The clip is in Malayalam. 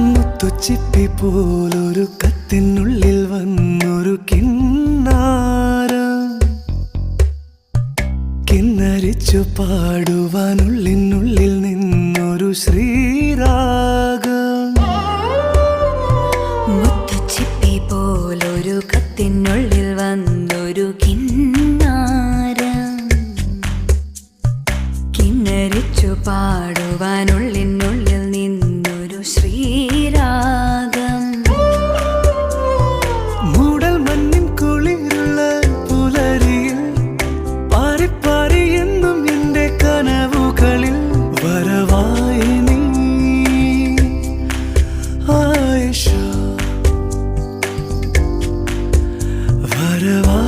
മുത്തുച്ചിപ്പി പോലൊരു കത്തിനുള്ളിൽ വന്നൊരു കിന്നാര. കിന്നരിച്ചു പാടുവാനുള്ളിനുള്ളിൽ നിന്നൊരു ശ്രീരാഗ. മുത്തുച്ചിപ്പി പോലൊരു കത്തിനുള്ളിൽ വന്നൊരു കിന്നാര. കിന്നരിച്ചു പാടുവാനുള്ളിനുള്ളിൽ Give up.